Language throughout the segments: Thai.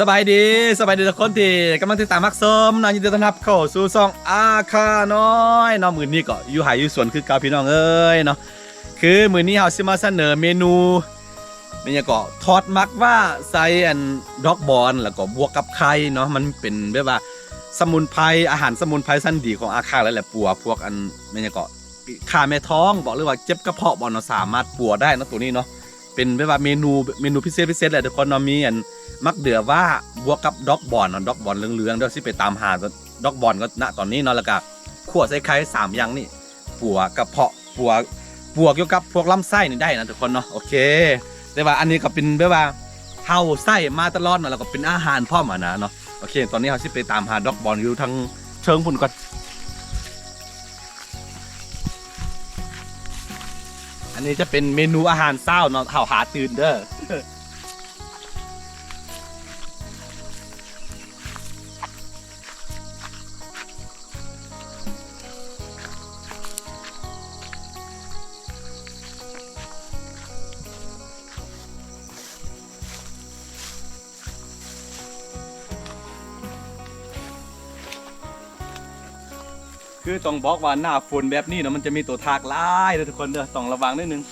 สบายดีสบายดีทุกคนที่กำลังติดตามมักส้มนะยินดีต้อนรับเข้าสู่ซองอาคาน้อยเนาะมือนี้ก็อยู่หายอยู่สวนคือเกาพี่น้องเอ้ยเนาะคือมือนี้เฮาสิมาเสนอเมนูเป็นยังก็ทอดมักว่าใส่อันดอกบอลแล้วก็บวกกับไข่เนาะมันเป็นแบบว่าสมุนไพรอาหารสมุนไพรสั้นดีของอาคาแล้วแหละปัวพวกอันเป็นยังก็ขาแม่ท้องบอกเลยว่าเจ็บกระเพาะบอลเนาะสามารถปัวได้นะตัวนี้เนาะ เป็นแบบว่าเมนูเมนูพิเศษพิเศษแหละทุกคนเนาะมีอันมักเดือว่าบวกกับด็อกบอลเนาะด็อกบอลเหลืองๆเดี๋ยวสิไปตามหาด็อกบอลก็ณตอนนี้เนาะแล้วก็ขวดใส่ไข่สามอย่างนี่ปัวกระเพาะปัวปัวเกี่ยวกับพวกลำไส้นี่ได้นะทุกคนเนาะโอเค แต่ว่าอันนี้ก็เป็นแบบว่าเฮาไส้มาตลอดเนาะแล้วก็เป็นอาหารพ่อมานะเนาะโอเค ตอนนี้เราสิไปตามหาด็อกบอลอยู่ทางเชิงพุ่นก่อน อันนี้จะเป็นเมนูอาหารเศร้าเนาะเฮาหาตื่นเด้อ คือต้องบอกว่าหน้าฝนแบบนี้เนาะมันจะมีตัวทากหลายเลยทุกคนเด้อต้องระวังนิดนึง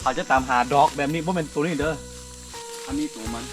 เขาจะตามหาดอกแบบนี้เพราะเป็นตัวนี้เด้ออันนี้ตัวมัน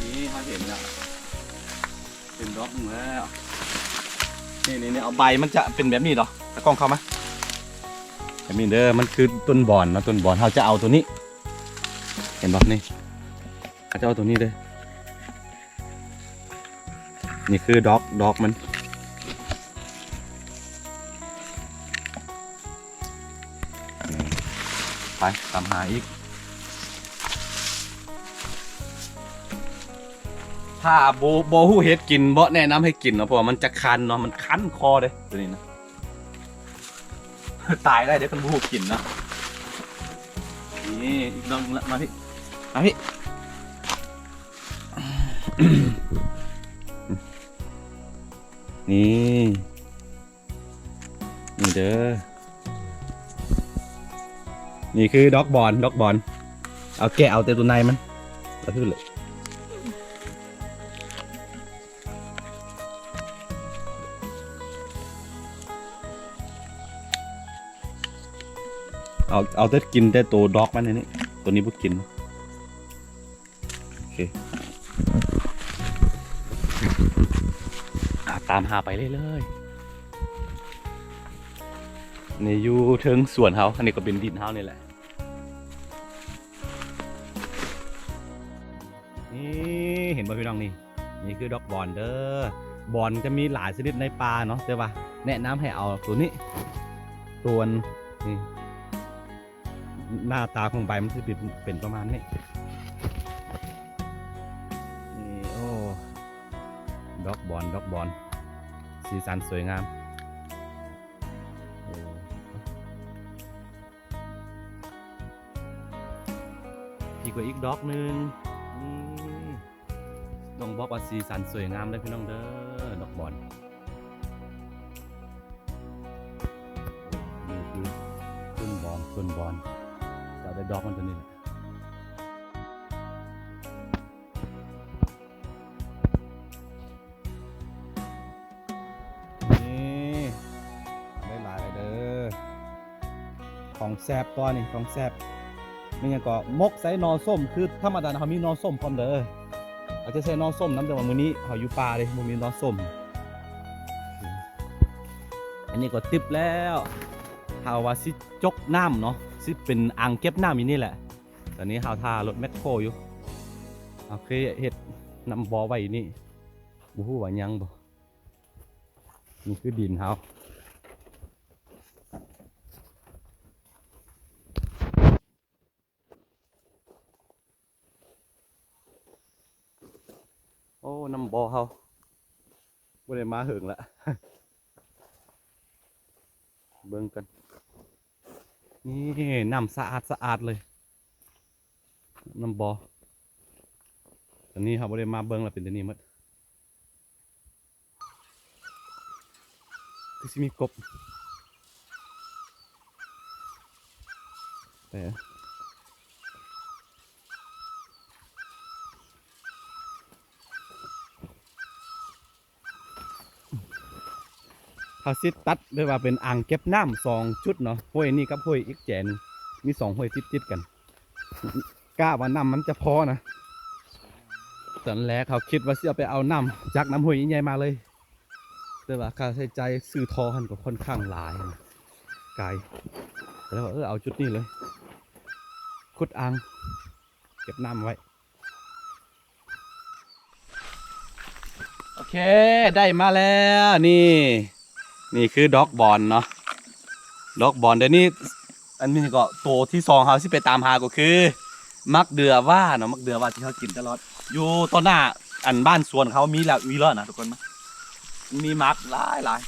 นี่เขาเห็นแล้วเป็นดอกหนึ่งแล้วนี่นี่นี่เอาใบมันจะเป็นแบบนี้เหรอตะกล้องเข้ามา แต่มีเด้อมันคือต้นบอนนะต้นบอนเขาจะเอาตัวนี้ เห็นบอกนี่เขาจะเอาตัวนี้เลยนี่คือดอกดอกมันไปตามหาอีก ถ้าโบโบหูเฮ็ดกินบ่แนะนำให้กินเนาะเพราะว่ามันจะคันเนาะมันคันคอเลยตัวนี้นะ ตายได้เดี๋ยวคนบูกินนะนี่อีกน้องละมาพี่มาพี่นี่ นี่เด้อ นี่คือด็อกบอลด็อกบอลเอาแกะเอาแต่ตัวในมันแล้วขึ้นเลย เอาเอาแต่กินแต่ตัวด็อกมันนี่ตัวนี้บุกินโอเคตามหาไปเรื่อยๆนี่อยู่เทิงสวนเขาอันนี้ก็เป็นดินเขานี่แหละนี่เห็นป่พี่น้องนี่นี่คือดอกบอลเด้อบอลจะมีหลายชนิดในปลาเนาะแต่ว่าแนะนำให้เอาตัวนี้ตัวนี่ หน้าตาของใบมันจะเป็นเป็นประมาณนี้นี่โอ้ดอกบอลดอกบอลสีสันสวยงามโอ้อีกกว่าอีกดอกหนึ่งนี่ต้องบอกว่าสีสันสวยงามเลยพี่น้องเด้อดอกบอล ด้ดอกมันตัวนี้แหละนี่ได้หลายเด้อของแซบตัวนี่ของแซบไม่งั้นก็มกใส่นอส้มคือธรรมดานะเขามีนอส้มพร้อมเด้ออาจจะใส่นอส้มน้ำแต่ว่ามื้อนี้เขาอยู่ป่าเลยมันมีนอส้ม อันนี้ก็ติบแล้วเฮาว่าสิจกน้ำเนาะ สิเป็นอ่างเก็บน้ำอยู่นี่แหละ ตอนนี้เฮาทารถแมคโครอยู่เอเคเฮ็ดน้ำบอไว้อินี่บ่ฮู้ว่ายังบ่นี่คือดินเฮาโอ้น้ำบอเฮาบ่ได้มาเหิงละเบิ่งกัน นี่น้ำสะอาดสะอาดเลยน้ำบอตอนนี้ครับบริมาเบิ้งแล้วเป็นตัวนี้มัดคือสิมีกบแต่ เขาสิตัดเรียกว่าเป็นอ่างเก็บน้ำสองชุดเนาะห้วยนี่กับห้วยอีกแจนมีสองห้วยติดๆกันกล้าว่าน้ำมันจะพอนะตอนแรกเขาคิดว่าจะไปเอาน้ำจากน้ำห้วยใหญ่มาเลย แต่ว่าค่าใช้จ่ายซื้อทอหันก็ค่อนข้างหลายไกลแล้วเออเอาจุดนี้เลยขุดอ่างเก็บน้ำไว้ โอเค ได้มาแล้วนี่ นี่คือด็อกบอลเนาะด็อกบอลเดี๋ยวนี้ อันนี้ก็ตัวที่สองเขาที่ไปตามหาก็คือ มักเดือว่าเนาะมักเดือว่าที่เขากินตลอด อยู่ต้นหน้าอันบ้านสวนเขามีแล้วมีแล้วนะทุกคนมั้ยมีมักหลายหลาย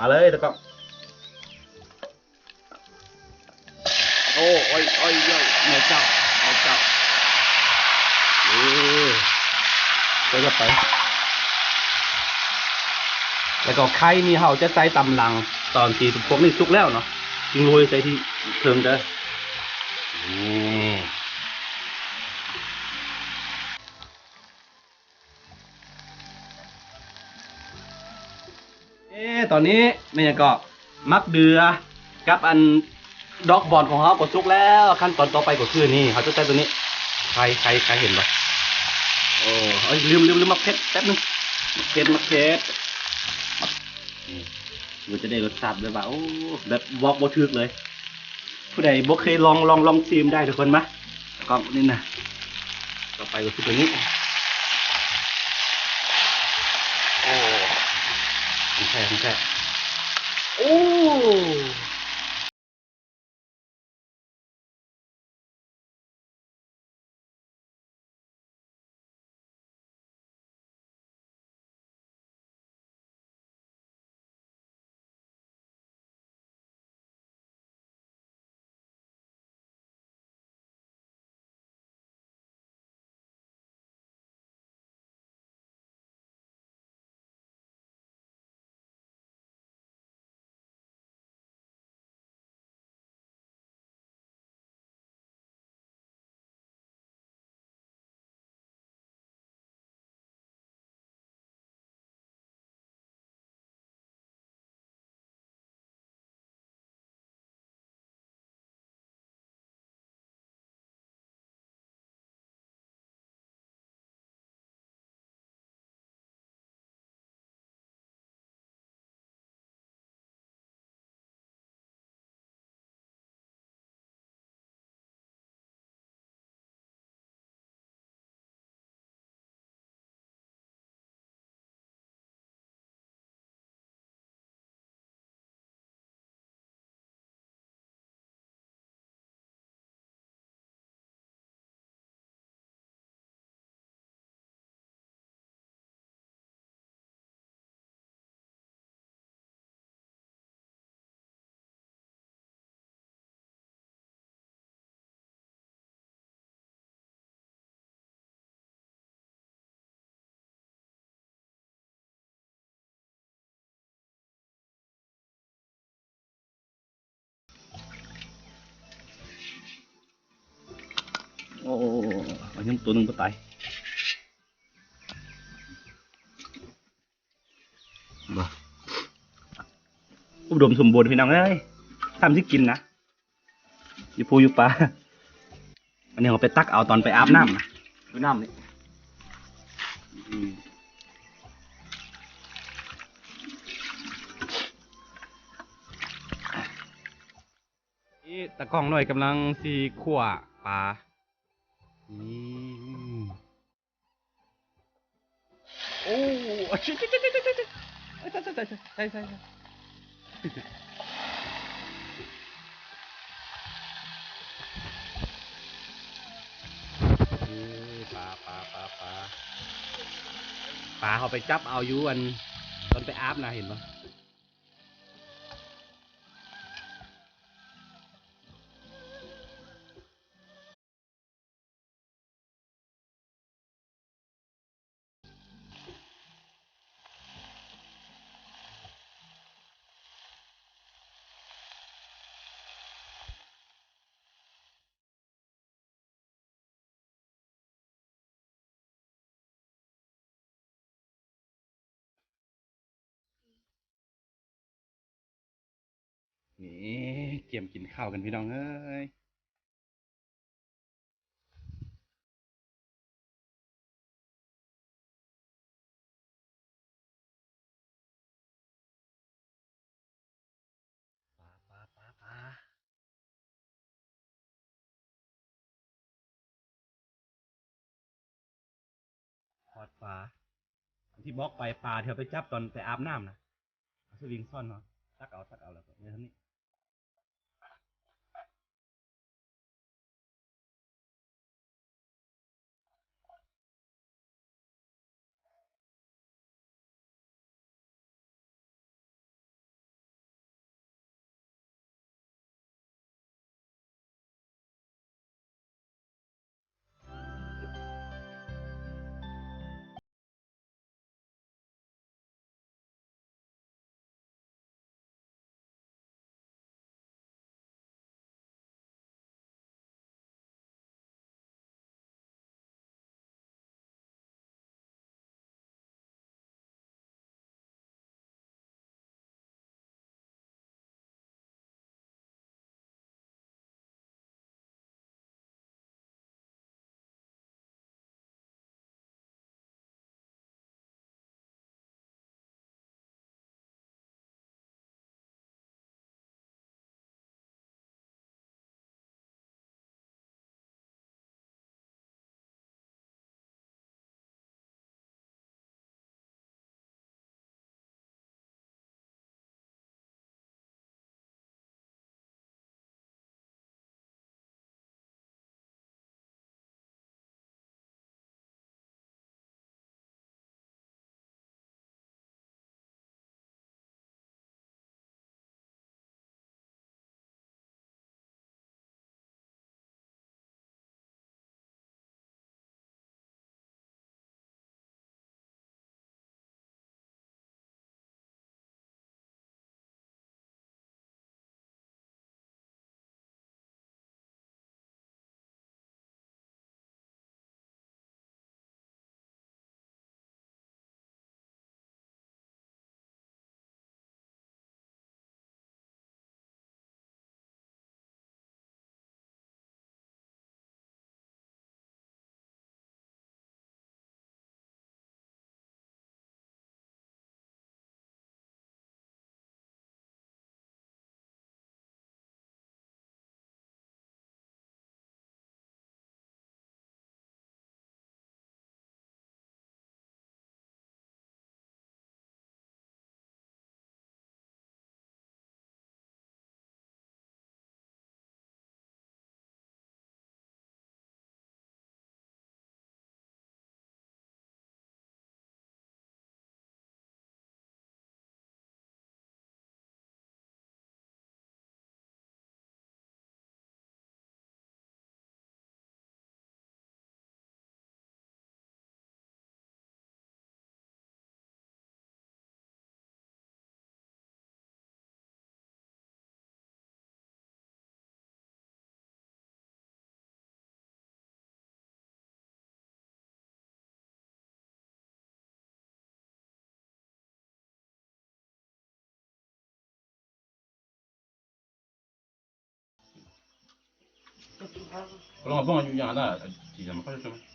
เอาเลยตะกอบโอ้โอ้ยโอ้ยโอ้ยไม่จับไม่จับเออไปก็ไปแล้วก็ใครนี่เขาจะใส่ตำลังตอนที่พวกนี้สุกแล้วเนาะจึงโรยใส่ที่เติมได้อนี่ ตอนนี้แม่ยังก็มักเดือกับอันดอกบอลของเขาก็สุกแล้ว ขั้นตอนต่อไปก็คือนี่เขาจะใส่ตัวนี้ ใครใครใครเห็นปะโอ้เอ้ยลืมลืมลืมมักเพชรแป๊บนึงมักเพชรมักเพชรมันจะได้รสชาติแบบว่าโอ้แบบบอกบ่ถึกเลย ผู้ใดบ่เคยลองลองลองชิมได้ทุกคนมะแล้วก็นี่นะต่อไปก็คือตัวนี้ 哎，不盖。 โอ้อันนี้ตัวหนึ่งก็ตายบ้าอุดมสมบูรณ์พี่น้องเอ้ยทำที่กินนะอยู่ปูอยู่ปลาอันนี้เราไปตักเอาตอนไปอาบน้ำนะดูน้ำนี่อืมนี่ตะกล้องหน่อยกำลังสีขั่วปลานี่ โอ้ใช่ใช่ใช่ใช่ใช่ใช่ใช่ใช่ใช่ใช่ใช่ใช่ปลาปลาปลาปลาปลาเขาไปจับเอาอยู่อันตอนไปอาบนะเห็นปะ นี่เตรียมกินข้าวกันพี่น้องเอ้ยปลาปลาปลาปลาทอดปลาที่บล็อกไปปลาเธอไปจับตอนไปอาบน้ำนะเอาสวิงซ่อนเนาะตักเอาตักเอาแล้วก็เนี่ยท่านี้ 不让放 أقول: "أظن أنك